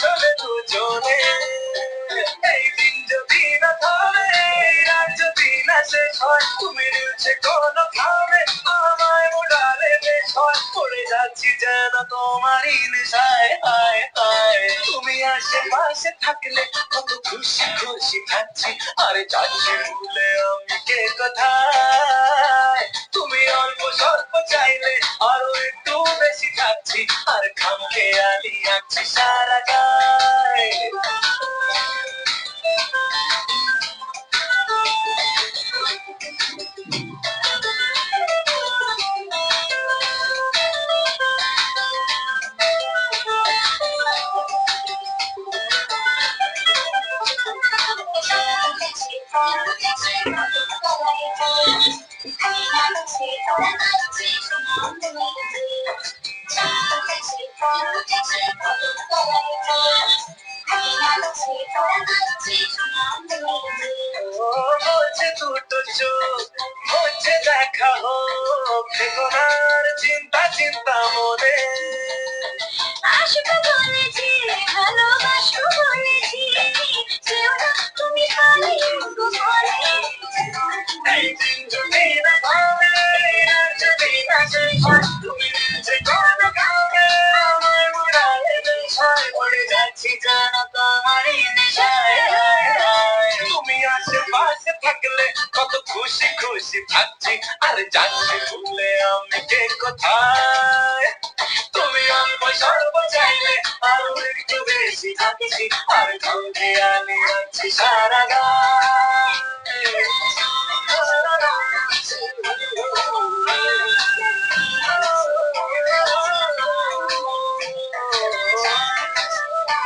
চলে দুজনে। এই দিন যদি না থামে আর যদি না শেষ হয়, তুমি নিচ্ছে কোনো খাবে আমায় মোড়ালে বেশ হয়, পড়ে যাচ্ছি যেন তোমারই নেশায়। হায় হায়, তুমি আশেপাশে থাকলে কত খুশি খুশি থাকছি। আরে যাচ্ছি ভুলে আমি কে কোথায়? তুমি অল্প স্বল্প চাইলে আরও একটু বেশি খাচ্ছি। আর খামকে আলি আছি সারা গায়ে। ও বলছে দুটো চোখ বলছে দেখা চিন্তা চিন্তা মনে। তুমি আশেপাশে থাকলে কত খুশি খুশি থাকছি। আর যাচ্ছি ভুলে কে কোথায় তুমি অল্প স্বল্প চাইলে আরও একটু বেশি থাকছি। আর আমি আছি সারা গায়ে